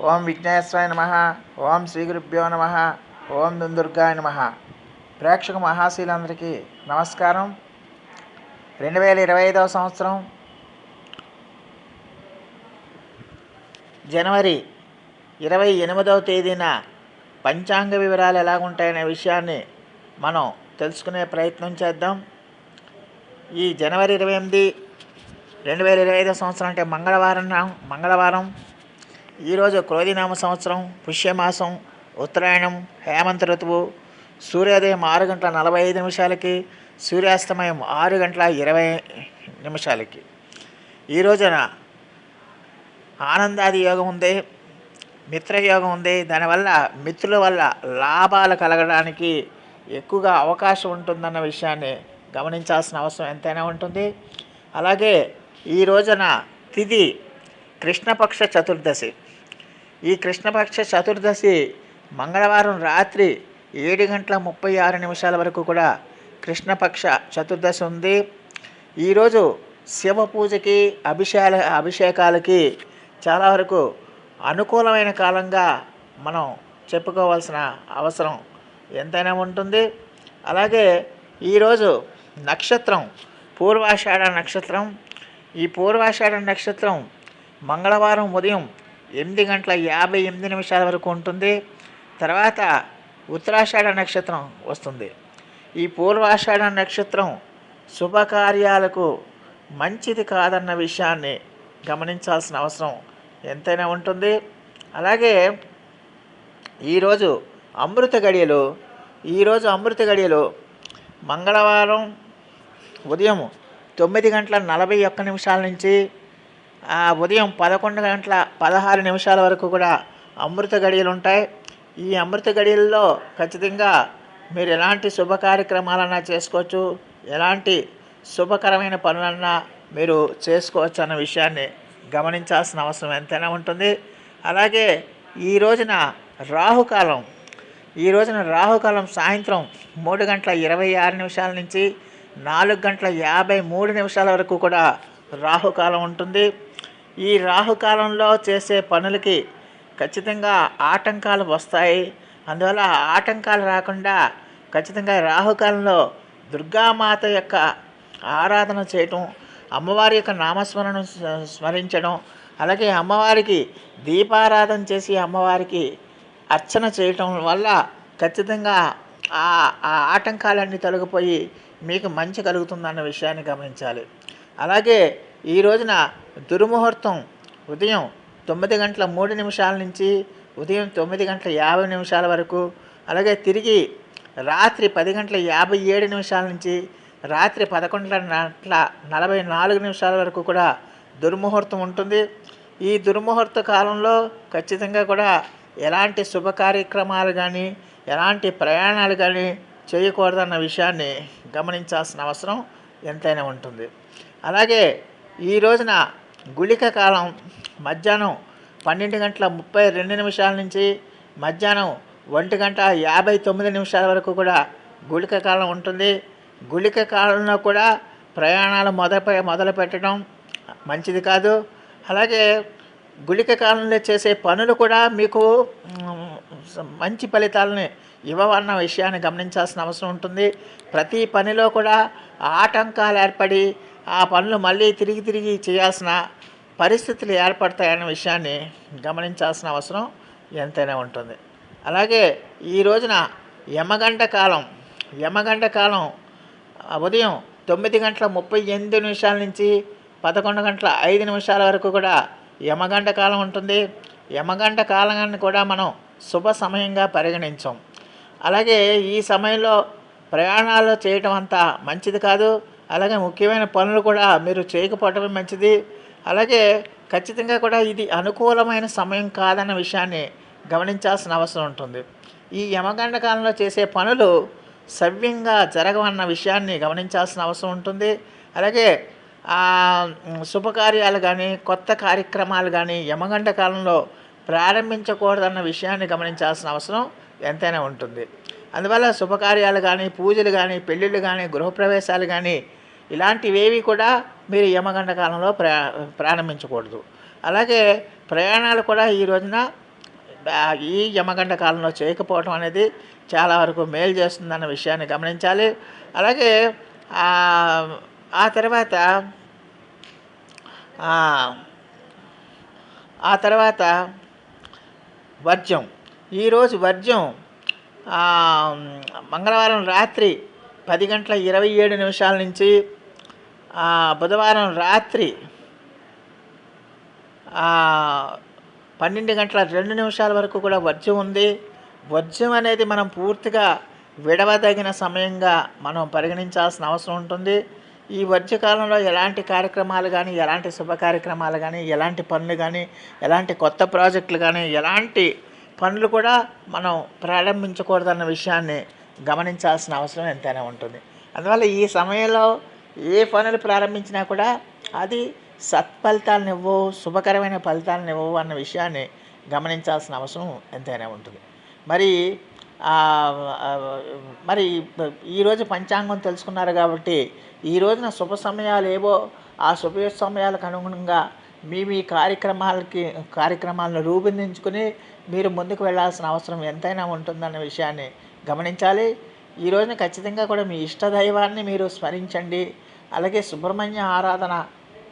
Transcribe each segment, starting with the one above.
ఓం విఘ్నేశ్వరాయ నమ. ఓం శ్రీగురుభ్యో నమ. ఓం దుందుర్గాయ నమ. ప్రేక్షక మహాశీలందరికీ నమస్కారం. రెండు వేల ఇరవై ఐదవ సంవత్సరం జనవరి ఇరవై ఎనిమిదవ తేదీన పంచాంగ వివరాలు ఎలా ఉంటాయనే విషయాన్ని మనం తెలుసుకునే ప్రయత్నం చేద్దాం. ఈ జనవరి ఇరవై ఎనిమిది రెండు వేల ఇరవై ఐదో సంవత్సరం అంటే మంగళవారం మంగళవారం. ఈరోజు క్రోధినామ సంవత్సరం పుష్యమాసం ఉత్తరాయణం హేమంత ఋతువు. సూర్యోదయం ఆరు గంటల నలభై ఐదు నిమిషాలకి సూర్యాస్తమయం ఆరు గంటల ఇరవై నిమిషాలకి. ఈ రోజున ఆనందాది యోగం ఉంది మిత్రయోగం ఉంది. దానివల్ల మిత్రుల వల్ల లాభాలు కలగడానికి ఎక్కువగా అవకాశం ఉంటుందన్న విషయాన్ని గమనించాల్సిన అవసరం ఎంతైనా ఉంటుంది. అలాగే ఈ రోజున తిథి కృష్ణపక్ష చతుర్దశి. ఈ కృష్ణపక్ష చతుర్దశి మంగళవారం రాత్రి ఏడు గంటల ముప్పై ఆరు నిమిషాల వరకు కూడా కృష్ణపక్ష చతుర్దశి ఉంది. ఈరోజు శివ పూజకి అభిషేక అభిషేకాలకి చాలా వరకు అనుకూలమైన కాలంగా మనం చెప్పుకోవాల్సిన అవసరం ఎంతైనా ఉంటుంది. అలాగే ఈరోజు నక్షత్రం పూర్వాషాఢ నక్షత్రం. ఈ పూర్వాషాఢ నక్షత్రం మంగళవారం ఉదయం ఎనిమిది గంటల యాభై ఎనిమిది నిమిషాల వరకు ఉంటుంది. తర్వాత ఉత్తరాషాఢ నక్షత్రం వస్తుంది. ఈ పూర్వాషాఢ నక్షత్రం శుభకార్యాలకు మంచిది కాదన్న విషయాన్ని గమనించాల్సిన అవసరం ఎంతైనా ఉంటుంది. అలాగే ఈరోజు అమృత గడియలు ఈరోజు అమృత గడియలు మంగళవారం ఉదయం తొమ్మిది గంటల నలభై ఒక్క నిమిషాల నుంచి ఆ ఉదయం పదకొండు గంటల పదహారు నిమిషాల వరకు కూడా అమృత గడియలు ఉంటాయి. ఈ అమృత గడియల్లో ఖచ్చితంగా మీరు ఎలాంటి శుభ కార్యక్రమాలన్నా చేసుకోవచ్చు ఎలాంటి శుభకరమైన పనులన్నా మీరు చేసుకోవచ్చు అన్న విషయాన్ని గమనించాల్సిన అవసరం ఎంతైనా ఉంటుంది. అలాగే ఈ రోజున రాహుకాలం ఈ రోజున రాహుకాలం సాయంత్రం మూడు గంటల ఇరవై ఆరు నిమిషాల నుంచి నాలుగు గంటల యాభై మూడు నిమిషాల వరకు కూడా రాహుకాలం ఉంటుంది. ఈ రాహుకాలంలో చేసే పనులకి ఖచ్చితంగా ఆటంకాలు వస్తాయి. అందువల్ల ఆటంకాలు రాకుండా ఖచ్చితంగా రాహుకాలంలో దుర్గామాత యొక్క ఆరాధన చేయటం అమ్మవారి యొక్క నామస్మరణ స్మరించడం అలాగే అమ్మవారికి దీపారాధన చేసి అమ్మవారికి అర్చన చేయటం వల్ల ఖచ్చితంగా ఆ ఆ ఆటంకాలన్నీ తొలగిపోయి మీకు మంచి కలుగుతుందన్న విషయాన్ని గమనించాలి. అలాగే ఈ రోజున దుర్ముహూర్తం ఉదయం తొమ్మిది గంటల మూడు నిమిషాల నుంచి ఉదయం తొమ్మిది గంటల యాభై నిమిషాల వరకు అలాగే తిరిగి రాత్రి పది గంటల యాభై ఏడు నిమిషాల నుంచి రాత్రి పదకొండు గంటల నలభై నాలుగు నిమిషాల వరకు కూడా దుర్ముహూర్తం ఉంటుంది. ఈ దుర్ముహూర్త కాలంలో ఖచ్చితంగా కూడా ఎలాంటి శుభ కార్యక్రమాలు కానీ ఎలాంటి ప్రయాణాలు కానీ చేయకూడదన్న విషయాన్ని గమనించాల్సిన అవసరం ఎంతైనా ఉంటుంది. అలాగే ఈ రోజున గుళిక కాలం మధ్యాహ్నం పన్నెండు గంటల ముప్పై రెండు నిమిషాల నుంచి మధ్యాహ్నం ఒంటి గంట యాభై తొమ్మిది నిమిషాల వరకు కూడా గుళిక కాలం ఉంటుంది. గుళిక కాలంలో కూడా ప్రయాణాలు మొదలు మొదలు పెట్టడం మంచిది కాదు. అలాగే గుళిక కాలంలో చేసే పనులు కూడా మీకు మంచి ఫలితాలని ఇవ్వవన్న విషయాన్ని గమనించాల్సిన అవసరం ఉంటుంది. ప్రతి పనిలో కూడా ఆటంకాలు ఏర్పడి ఆ పనులు మళ్ళీ తిరిగి తిరిగి చేయాల్సిన పరిస్థితులు ఏర్పడతాయన్న విషయాన్ని గమనించాల్సిన అవసరం ఎంతైనా ఉంటుంది. అలాగే ఈ రోజున యమగంట కాలం యమగంట కాలం ఉదయం తొమ్మిది గంటల ముప్పై ఎనిమిది నిమిషాల నుంచి పదకొండు గంటల ఐదు నిమిషాల వరకు కూడా యమగంట కాలం ఉంటుంది. యమగంట కాలాన్ని కూడా మనం శుభ సమయంగా పరిగణించాం. అలాగే ఈ సమయంలో ప్రయాణాలు చేయటం అంత మంచిది కాదు. అలాగే ముఖ్యమైన పనులు కూడా మీరు చేయకపోవటమే మంచిది. అలాగే ఖచ్చితంగా కూడా ఇది అనుకూలమైన సమయం కాదన్న విషయాన్ని గమనించాల్సిన అవసరం ఉంటుంది. ఈ యమగండ కాలంలో చేసే పనులు సవ్యంగా జరగవన్న విషయాన్ని గమనించాల్సిన అవసరం ఉంటుంది. అలాగే శుభకార్యాలు కానీ కొత్త కార్యక్రమాలు కానీ యమగంట కాలంలో ప్రారంభించకూడదన్న విషయాన్ని గమనించాల్సిన అవసరం ఎంతైనా ఉంటుంది. అందువల్ల శుభకార్యాలు కానీ పూజలు కానీ పెళ్ళిళ్ళు కానీ గృహప్రవేశాలు కానీ ఇలాంటివేవి కూడా మీరు యమగండ కాలంలో ప్రా ప్రారంభించకూడదు. అలాగే ప్రయాణాలు కూడా ఈ రోజున ఈ యమగంట కాలంలో చేయకపోవడం అనేది చాలా వరకు మేలు చేస్తుందన్న విషయాన్ని గమనించాలి. అలాగే ఆ, తర్వాత ఆ, తర్వాత వర్జం ఈరోజు వర్జం మంగళవారం రాత్రి పది గంటల ఇరవై ఏడు నిమిషాల నుంచి బుధవారం రాత్రి పన్నెండు గంటల రెండు నిమిషాల వరకు కూడా వర్జ్యం ఉంది. వర్జ్యం అనేది మనం పూర్తిగా విడవదగిన సమయంగా మనం పరిగణించాల్సిన అవసరం ఉంటుంది. ఈ వర్జ్యకాలంలో ఎలాంటి కార్యక్రమాలు కానీ ఎలాంటి శుభ కార్యక్రమాలు కానీ ఎలాంటి పనులు కానీ ఎలాంటి కొత్త ప్రాజెక్టులు కానీ ఎలాంటి పనులు కూడా మనం ప్రారంభించకూడదన్న విషయాన్ని గమనించాల్సిన అవసరం ఎంతైనా ఉంటుంది. అందువల్ల ఈ సమయంలో ఏ పనులు ప్రారంభించినా కూడా అది సత్ఫలితాలను ఇవ్వవు శుభకరమైన ఫలితాలను ఇవ్వవు అన్న విషయాన్ని గమనించాల్సిన అవసరం ఎంతైనా ఉంటుంది. మరి మరి ఈరోజు పంచాంగం తెలుసుకున్నారు కాబట్టి ఈ రోజున శుభ సమయాలు ఏవో ఆ శుభ సమయాలకు అనుగుణంగా మీ మీ కార్యక్రమాలకి కార్యక్రమాలను రూపొందించుకుని మీరు ముందుకు వెళ్ళాల్సిన అవసరం ఎంతైనా ఉంటుందన్న విషయాన్ని గమనించాలి. ఈ రోజున ఖచ్చితంగా కూడా మీ ఇష్ట దైవాన్ని మీరు స్మరించండి. అలాగే సుబ్రహ్మణ్య ఆరాధన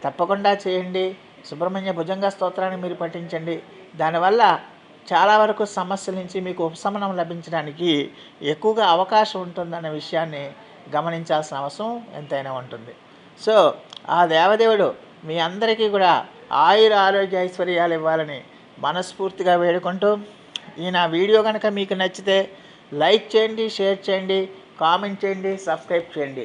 తప్పకుండా చేయండి. సుబ్రహ్మణ్య భుజంగ స్తోత్రాన్ని మీరు పఠించండి. దానివల్ల చాలా వరకు సమస్యల నుంచి మీకు ఉపశమనం లభించడానికి ఎక్కువగా అవకాశం ఉంటుందన్న విషయాన్ని గమనించాల్సిన అవసరం ఎంతైనా ఉంటుంది. సో ఆ దేవదేవుడు మీ అందరికీ కూడా ఆయుర ఆరోగ్య ఐశ్వర్యాలు ఇవ్వాలని మనస్ఫూర్తిగా వేడుకుంటూ ఈ నా వీడియో కనుక మీకు నచ్చితే లైక్ చేయండి షేర్ చేయండి కామెంట్ చేయండి సబ్స్క్రైబ్ చేయండి.